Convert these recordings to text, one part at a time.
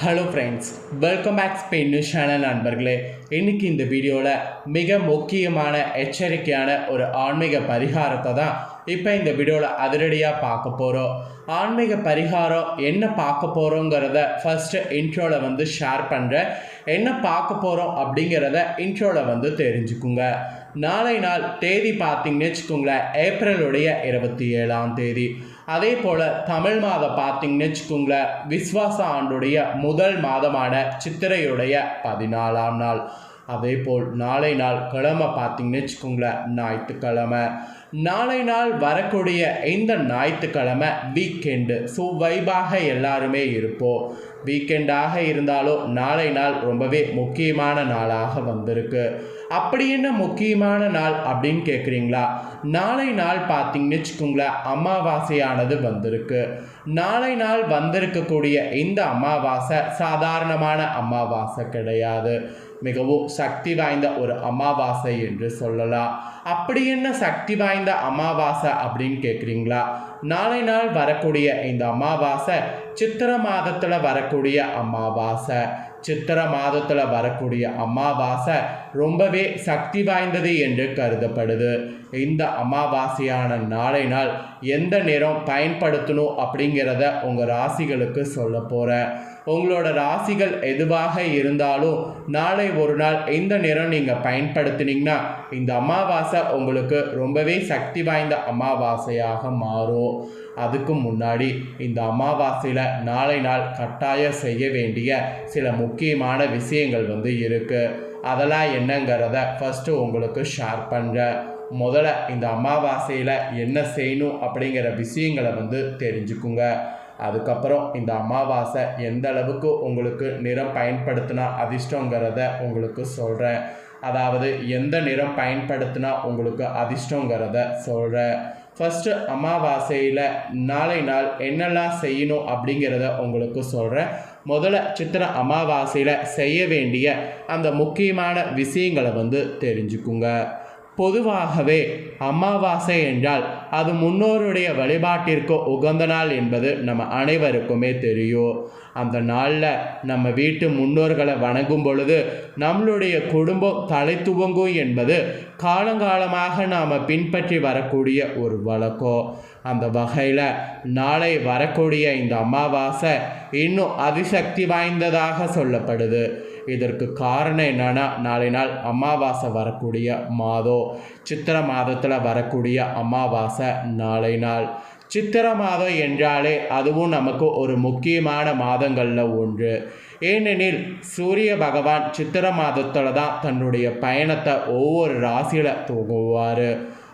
Hello friends welcome back Spain news channel நண்பர்களே. இன்றைக்கி இந்த வீடியோவில் மிக முக்கியமான எச்சரிக்கையான ஒரு ஆன்மீக பரிகாரத்தை தான் இப்போ இந்த வீடியோவில் அதிரடியாக பார்க்க போகிறோம் ஆன்மீக பரிகாரம் என்ன பார்க்க போகிறோங்கிறத ஃபஸ்ட்டு இன்ட்ரோவில் வந்து ஷேர் பண்ணுறேன் என்ன பார்க்க போகிறோம் அப்படிங்கிறத இன்ட்ரோவில் வந்து தெரிஞ்சுக்குங்க. நாளை நாள் தேதி பார்த்தீங்கன்னு வச்சுக்கோங்களேன் ஏப்ரலுடைய இருபத்தி ஏழாம் தேதி. அதே போல் தமிழ் மாதம் பார்த்தீங்கன்னு வச்சுக்கோங்களேன் விஸ்வாச ஆண்டுடைய முதல் மாதமான சித்திரையுடைய பதினாலாம் நாள். அதே போல் நாளை நாள் கிழமை பார்த்தீங்கன்னு வச்சுக்கோங்களேன் ஞாயிற்றுக்கிழமை. நாளை நாள் வரக்கூடிய இந்த ஞாயிற்றுக்கிழமை வீக்கெண்டு ஸோ வைபாக எல்லாருமே இருப்போம். வீக்கெண்டாக இருந்தாலும் நாளை நாள் ரொம்பவே முக்கியமான நாளாக வந்திருக்கு. அப்படி என்ன முக்கியமான நாள் அப்படின்னு கேட்குறீங்களா நாளை நாள் பார்த்தீங்கன்னு வச்சுக்கோங்களேன் அமாவாசையானது வந்திருக்கு. நாளை நாள் வந்திருக்கக்கூடிய இந்த அமாவாசை சாதாரணமான அமாவாசை கிடையாது. மிகவும் சக்தி வாய்ந்த ஒரு அமாவாசை என்று சொல்லலாம். அப்படி என்ன சக்தி வாய்ந்த அமாவாசை அப்படின்னு கேட்குறீங்களா நாளை நாள் வரக்கூடிய இந்த அமாவாசை சித்திர மாதத்தில் வரக்கூடிய அமாவாசை. சித்திர மாதத்தில் வரக்கூடிய அமாவாசை ரொம்பவே சக்தி வாய்ந்தது என்று கருதப்படுது. இந்த அமாவாசையான நாளை நாள் எந்த நேரம் பயன்படுத்தணும் அப்படிங்கிறத உங்கள் ராசிகளுக்கு சொல்ல போகிறேன் உங்களோட ராசிகள் எதுவாக இருந்தாலும் நாளை ஒரு நாள் இந்த நேரம் நீங்கள் பயன்படுத்தினீங்கன்னா இந்த அமாவாசை உங்களுக்கு ரொம்பவே சக்தி வாய்ந்த அமாவாசையாக மாறும். அதுக்கு முன்னாடி இந்த அமாவாசையில் நாளை நாள் கட்டாயம் செய்ய வேண்டிய சில முக்கியமான விஷயங்கள் வந்து இருக்குது அதெல்லாம் என்னங்கிறத ஃபஸ்ட்டு உங்களுக்கு ஷேர் பண்ணுறேன் முதல்ல இந்த அமாவாசையில் என்ன செய்யணும் அப்படிங்கிற விஷயங்களை வந்து தெரிஞ்சுக்குங்க. அதுக்கப்புறம் இந்த அமாவாசை எந்த அளவுக்கு உங்களுக்கு நிறம் பயன்படுத்தினா அதிர்ஷ்டங்கிறத உங்களுக்கு சொல்கிறேன் அதாவது எந்த நிறம் பயன்படுத்தினா உங்களுக்கு அதிர்ஷ்டங்கிறத சொல்கிறேன் ஃபஸ்ட்டு அமாவாசையில் நாளை நாள் என்னெல்லாம் செய்யணும் அப்படிங்கிறத உங்களுக்கு சொல்கிறேன் முதல்ல சித்திர அமாவாசையில் செய்ய வேண்டிய அந்த முக்கியமான விஷயங்களை வந்து தெரிஞ்சுக்குங்க. பொதுவாகவே அமாவாசை என்றால் அது முன்னோருடைய வழிபாட்டிற்கு உகந்த நாள் என்பது நம்ம அனைவருக்குமே தெரியும். அந்த நாளில் நம்ம வீட்டு முன்னோர்களை வணங்கும் பொழுது நம்மளுடைய குடும்பம் தலை துவங்கும் என்பது காலங்காலமாக நாம் பின்பற்றி வரக்கூடிய ஒரு வழக்கம். அந்த வகையில் நாளை வரக்கூடிய இந்த அமாவாசை இன்னும் அதிசக்தி வாய்ந்ததாக சொல்லப்படுது. இதற்கு காரணம் என்னன்னா நாளை நாள் அமாவாசை வரக்கூடிய மாதம். சித்திர மாதத்தில் வரக்கூடிய அமாவாசை நாளை நாள். சித்திர மாதம் என்றாலே அதுவும் நமக்கு ஒரு முக்கியமான மாதங்களில் ஒன்று. ஏனெனில் சூரிய பகவான் சித்திர மாதத்தில் தான் தன்னுடைய பயணத்தை ஒவ்வொரு ராசியில் துவங்குவார்.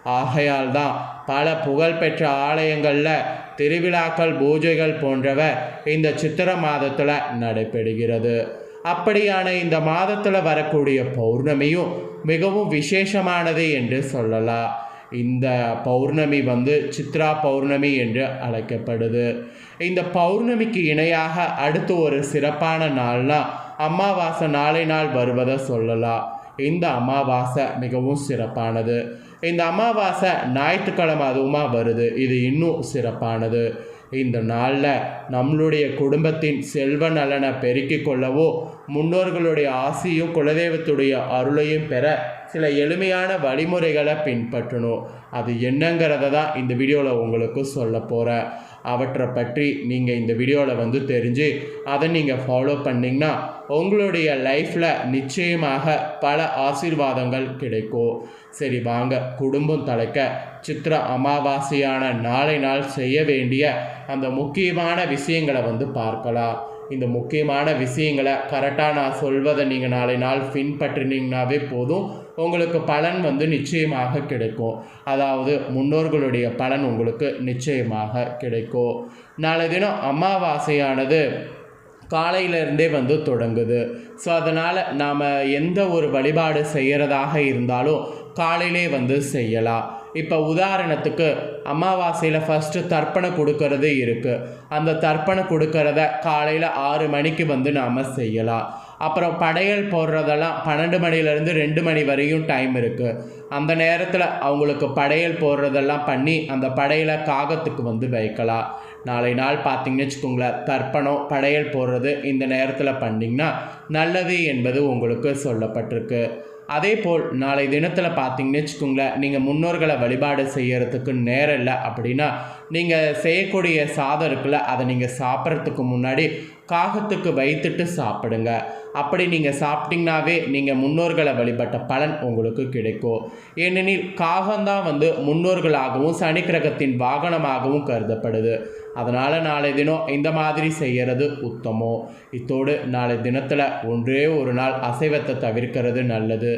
ஆகையால் தான் பல புகழ்பெற்ற ஆலயங்களில் திருவிழாக்கள் பூஜைகள் போன்றவை இந்த சித்திர மாதத்தில் நடைபெறுகிறது. அப்படியான இந்த மாதத்தில் வரக்கூடிய பௌர்ணமியும் மிகவும் விசேஷமானது என்று சொல்லலாம். இந்த பௌர்ணமி வந்து சித்ரா பௌர்ணமி என்று அழைக்கப்படுது. இந்த பௌர்ணமிக்கு இணையாக அடுத்து ஒரு சிறப்பான நாள்னா அமாவாசை நாளை நாள் வருவதை சொல்லலாம். இந்த அமாவாசை மிகவும் சிறப்பானது. இந்த அமாவாசை ஞாயிற்றுக்கிழமை அதுவுமா வருது. இது இன்னும் சிறப்பானது. இந்த நாளில் நம்மளுடைய குடும்பத்தின் செல்வ நலனை பெருக்கிக் கொள்ளவோ முன்னோர்களுடைய ஆசையும் குலதெய்வத்துடைய அருளையும் பெற சில எளிமையான வழிமுறைகளை பின்பற்றணும். அது என்னங்கிறத தான் இந்த வீடியோவில் உங்களுக்கு சொல்ல போகிறேன் அவற்றை பற்றி நீங்கள் இந்த வீடியோவில் வந்து தெரிஞ்சு அதை நீங்கள் ஃபாலோ பண்ணிங்கன்னா உங்களுடைய லைஃப்பில் நிச்சயமாக பல ஆசீர்வாதங்கள் கிடைக்கும். சரி வாங்க. குடும்பம் தலைக்க சித்திர அமாவாசையான நாளை நாள் செய்ய வேண்டிய அந்த முக்கியமான விஷயங்களை வந்து பார்க்கலாம். இந்த முக்கியமான விஷயங்களை கரெக்டாக நான் சொல்வதை நீங்கள் நாளை நாள் பின்பற்றினீங்கனாவே போதும். உங்களுக்கு பலன் வந்து நிச்சயமாக கிடைக்கும். அதாவது முன்னோர்களுடைய பலன் உங்களுக்கு நிச்சயமாக கிடைக்கும். நாளை தினம் அமாவாசையானது காலையிலேருந்தே வந்து தொடங்குது. ஸோ அதனால் நாம் எந்த ஒரு வழிபாடு செய்கிறதாக இருந்தாலும் காலையிலே வந்து செய்யலாம். இப்போ உதாரணத்துக்கு அமாவாசையில் ஃபஸ்ட்டு தர்ப்பணம் கொடுக்கறது இருக்குது அந்த தர்ப்பணம் கொடுக்கறத காலையில் ஆறு மணிக்கு வந்து நாம் செய்யலாம். அப்புறம் படையல் போடுறதெல்லாம் பன்னெண்டு மணிலேருந்து ரெண்டு மணி வரையும் டைம் இருக்குது அந்த நேரத்தில் அவங்களுக்கு படையல் போடுறதெல்லாம் பண்ணி அந்த படையலை காகத்துக்கு வந்து வைக்கலாம். நாளை நாள் பார்த்தீங்கன்னு வச்சுக்கோங்களேன் தர்ப்பணம் படையல் போடுறது இந்த நேரத்தில் பண்ணிங்கன்னா நல்லது என்பது உங்களுக்கு சொல்லப்பட்டிருக்கு. அதே போல் நாளை தினத்தில் பார்த்தீங்கன்னு வச்சுக்கோங்களேன் நீங்கள் முன்னோர்களை வழிபாடு செய்கிறதுக்கு நேரம் இல்லை அப்படின்னா நீங்கள் செய்யக்கூடிய சாதம் இருக்குல்ல அதை நீங்கள் சாப்பிட்றதுக்கு முன்னாடி காகத்துக்கு வைத்துட்டு சாப்பிடுங்க. அப்படி நீங்கள் சாப்பிட்டீங்கனாவே நீங்கள் முன்னோர்களை வழிபட்ட பலன் உங்களுக்கு கிடைக்கும். ஏனெனில் காகம்தான் வந்து முன்னோர்களாகவும் சனி கிரகத்தின் வாகனமாகவும் கருதப்படுது. அதனால் நாளை தினம் இந்த மாதிரி செய்கிறது உத்தமம். இத்தோடு நாளை தினத்தில் ஒன்றே ஒரு நாள் அசைவத்தை தவிர்க்கிறது நல்லது.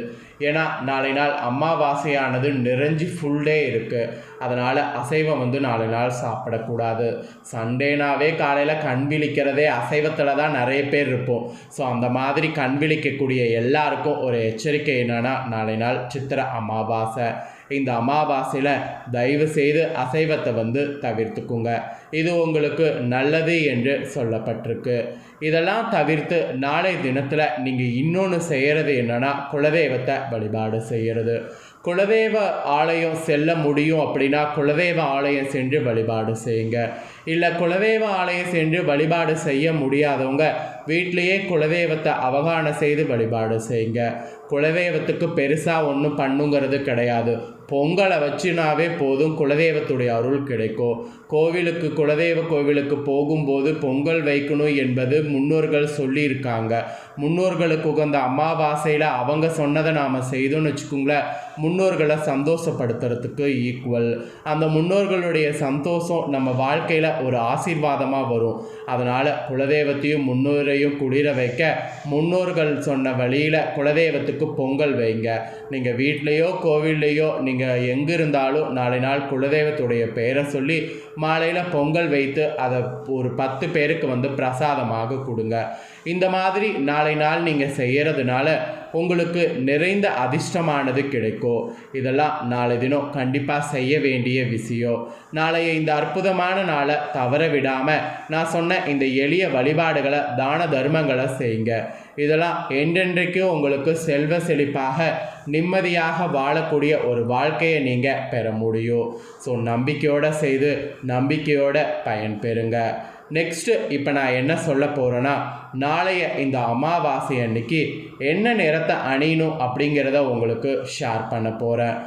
ஏன்னா நாளை நாள் அமாவாசையானது நிறைஞ்சி ஃபுல் டே இருக்குது அதனால் அசைவம் வந்து நாலு நாள் சாப்பிடக்கூடாது. சண்டேனாவே காலையில் கண் விழிக்கிறதே அசைவத்தில் தான் நிறைய பேர் இருப்போம். ஸோ அந்த மாதிரி கண் விழிக்கக்கூடிய எல்லாருக்கும் ஒரு எச்சரிக்கை என்னென்னா நாளை நாள் சித்திர அமாவாசை. இந்த அமாவாசையில் தயவு செய்து அசைவத்தை வந்து தவிர்த்துக்குங்க. இது உங்களுக்கு நல்லது என்று சொல்லப்பட்டிருக்கு. இதெல்லாம் தவிர்த்து நாளை தினத்தில் நீங்கள் இன்னொன்று செய்கிறது என்னென்னா குலதெய்வத்தை வழிபாடு செய்கிறது குலதெய்வ ஆலயம் செல்ல முடியும் அப்படின்னா குலதெய்வ ஆலயம் சென்று வழிபாடு செய்யுங்க. இல்லை குலதெய்வ ஆலயம் சென்று வழிபாடு செய்ய முடியாதவங்க வீட்லேயே குலதெய்வத்தை அவகானம் செய்து வழிபாடு செய்யுங்க. குலதெய்வத்துக்கு பெருசாக ஒன்றும் பண்ணுங்கிறது கிடையாது. பொங்கலை வச்சுனாவே போதும் குலதெய்வத்துடைய அருள் கிடைக்கும். கோவிலுக்கு குலதெய்வ கோவிலுக்கு போகும்போது பொங்கல் வைக்கணும் என்பது முன்னோர்கள் சொல்லியிருக்காங்க. முன்னோர்களுக்கு உகந்த அமாவாசையில் அவங்க சொன்னதை நாம் செய்தோம்னு வச்சுக்கோங்களேன் முன்னோர்களை சந்தோஷப்படுத்துறதுக்கு ஈக்குவல் அந்த முன்னோர்களுடைய சந்தோஷம் நம்ம வாழ்க்கையில் ஒரு ஆசீர்வாதமாக வரும். அதனால் குலதெய்வத்தையும் முன்னோரையும் குளிர வைக்க முன்னோர்கள் சொன்ன வழியில் குலதெய்வத்துக்கு பொங்கல் வைங்க. நீங்கள் வீட்லேயோ கோவில்லையோ நீங்கள் எங்கே இருந்தாலும் நாளை நாள் குலதெய்வத்துடைய பெயரை சொல்லி மாலையில் பொங்கல் வைத்து அதை ஒரு பத்து பேருக்கு வந்து பிரசாதமாக கொடுங்க. இந்த மாதிரி நாளை நாள் நீங்கள் செய்கிறதுனால உங்களுக்கு நிறைந்த அதிர்ஷ்டமானது கிடைக்கும். இதெல்லாம் நாளை தினம் கண்டிப்பாக செய்ய வேண்டிய விஷயம். நாளைய இந்த அற்புதமான நாளை தவற விடாமல் நான் சொன்ன இந்த எளிய வழிபாடுகளை தான தர்மங்களை செய்யுங்க. இதெல்லாம் என்றென்றைக்கும் உங்களுக்கு செல்வ செழிப்பாக நிம்மதியாக வாழக்கூடிய ஒரு வாழ்க்கையை நீங்கள் பெற முடியும். ஸோ நம்பிக்கையோடு செய்து நம்பிக்கையோட பயன்பெறுங்க நெக்ஸ்ட்டு இப்போ நான் என்ன சொல்ல போகிறேன்னா நாளைய இந்த அமாவாசை அன்னைக்கு என்ன நிறத்தை அணியணும் அப்படிங்கிறத உங்களுக்கு ஷேர் பண்ண போகிறேன்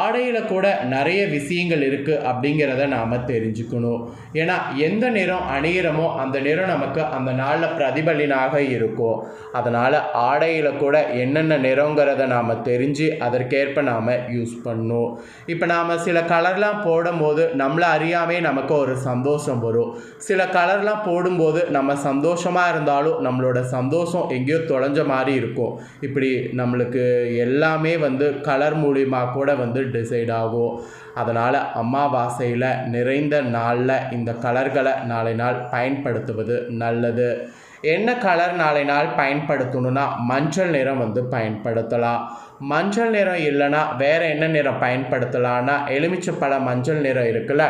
ஆடையில் கூட நிறைய விஷயங்கள் இருக்குது அப்படிங்கிறத நாம் தெரிஞ்சுக்கணும். ஏன்னா எந்த நிறம் அணியிறமோ அந்த நிறம் நமக்கு அந்த நாளில் பிரதிபலினாக இருக்கும். அதனால் ஆடையில் கூட என்னென்ன நிறங்கிறத நாம் தெரிஞ்சு அதற்கேற்ப நாம் யூஸ் பண்ணும். இப்போ நாம் சில கலர்லாம் போடும்போது நம்மளை அறியாமே நமக்கு ஒரு சந்தோஷம் வரும். சில கலர்லாம் போடும்போது நம்ம சந்தோஷமாக இருந்தாலும் நம்மளோட சந்தோஷம் எங்கேயோ தொலைஞ்ச மாதிரி இருக்கும். இப்படி நம்மளுக்கு எல்லாமே வந்து கலர் மூலியமாக கூட வந்து வந்து டிசைட் ஆகும். அதனால் அமாவாசையில் நிறைந்த நாளில் இந்த கலர்களை நாளை நாள் பயன்படுத்துவது நல்லது. என்ன கலர் நாளை நாள் பயன்படுத்தணும்னா மஞ்சள் நிறம் வந்து பயன்படுத்தலாம். மஞ்சள் நிறம் இல்லைன்னா வேறு என்ன நிறம் பயன்படுத்தலாம்னா எலுமிச்சப்பழ மஞ்சள் நிறம் இருக்குல்ல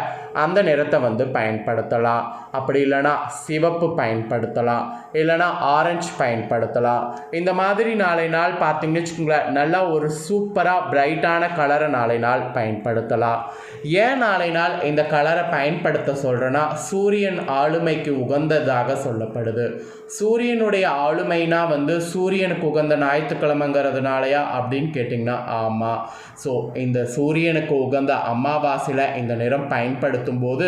அந்த நிறத்தை வந்து பயன்படுத்தலாம். அப்படி இல்லைன்னா சிவப்பு பயன்படுத்தலாம் இல்லைன்னா ஆரஞ்சு பயன்படுத்தலாம். இந்த மாதிரி நாளை நாள் பார்த்தீங்கன்னு வச்சுக்கோங்களேன் நல்லா ஒரு சூப்பராக பிரைட்டான கலரை நாளை நாள் பயன்படுத்தலாம். ஏன் நாளை நாள் இந்த கலரை பயன்படுத்த சொல்கிறேன்னா சூரியன் ஆளுமைக்கு உகந்ததாக சொல்லப்படுது. சூரியனுடைய ஆளுமைனா வந்து சூரியனுக்கு உகந்த ஞாயிற்றுக்கிழமைங்கிறதுனாலயா அப்படின்னு கேட்டிங்கன்னா ஆமாம் ஸோ இந்த சூரியனுக்கு உகந்த அமாவாசையில் இந்த நிறம் பயன்படுத்தும் போது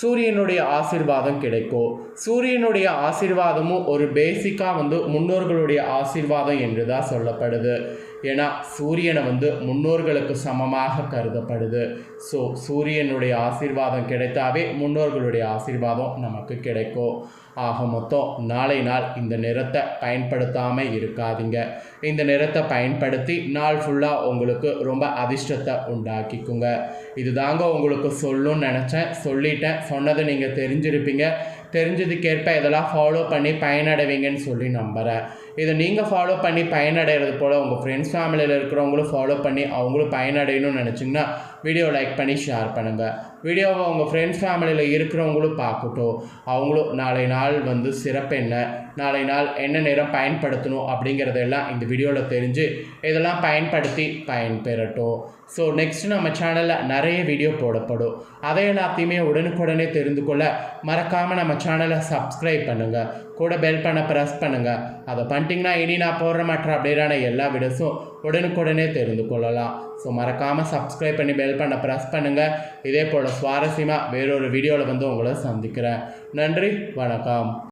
சூரியனுடைய ஆசிர்வாதம் கிடைக்கும் சூரியனுடைய ஆசிர்வாதமும் ஒரு பேசிக்காக வந்து முன்னோர்களுடைய ஆசிர்வாதம் என்று தான் சொல்லப்படுது. ஏன்னா சூரியனை வந்து முன்னோர்களுக்கு சமமாக கருதப்படுது. ஸோ சூரியனுடைய ஆசீர்வாதம் கிடைத்தாவே முன்னோர்களுடைய ஆசிர்வாதம் நமக்கு கிடைக்கும் ஆக மொத்தம் நாளை நாள் இந்த நிறத்தை பயன்படுத்தாமல் இருக்காதீங்க. இந்த நிறத்தை பயன்படுத்தி நாள் ஃபுல்லாக உங்களுக்கு ரொம்ப அதிர்ஷ்டத்தை உண்டாக்கிக்குங்க. இதுதாங்க உங்களுக்கு சொல்லணும்னு நினச்சேன். சொல்லிட்டேன். சொன்னதை நீங்கள் தெரிஞ்சிருப்பீங்க. தெரிஞ்சதுக்கேற்ப இதெல்லாம் ஃபாலோ பண்ணி பயனடைவீங்கன்னு சொல்லி நம்புகிறேன் இதை நீங்கள் ஃபாலோ பண்ணி பயனடைகிறது போல் உங்கள் ஃப்ரெண்ட்ஸ் ஃபேமிலியில் இருக்கிறவங்களும் ஃபாலோ பண்ணி அவங்களும் பயனடையணும்னு நினச்சிங்கன்னா வீடியோ லைக் பண்ணி ஷேர் பண்ணுங்கள் வீடியோவை உங்கள் ஃப்ரெண்ட்ஸ் ஃபேமிலியில் இருக்கிறவங்களும் பார்க்கட்டும். அவங்களும் நாளை நாள் வந்து சிறப்பு என்ன நாளை நாள் என்ன நேரம் பயன்படுத்தணும் அப்படிங்கிறதெல்லாம் இந்த வீடியோவில் தெரிஞ்சு இதெல்லாம் பயன்படுத்தி பயன்பெறட்டும். ஸோ நெக்ஸ்ட் நம்ம சேனலில் நிறைய வீடியோ போடப்படும். அதை எல்லாத்தையுமே உடனுக்குடனே தெரிந்து கொள்ள மறக்காமல் நம்ம சேனலை சப்ஸ்கிரைப் பண்ணுங்கள் கூட பெல் பண்ண ப்ரெஸ் பண்ணுங்கள் அதை பண்ணி பண்ணிட்டீங்கன்னா இனி நான் போடுற மற்ற அப்டேட்டான எல்லா வீடியோஸும் உடனுக்குடனே தெரிந்து கொள்ளலாம். ஸோ மறக்காமல் சப்ஸ்கிரைப் பண்ணி பெல் பண்ண ப்ரெஸ் பண்ணுங்கள் இதே போல் சுவாரஸ்யமாக வேறொரு வீடியோவில் வந்து உங்களை சந்திக்கிறேன். நன்றி வணக்கம்.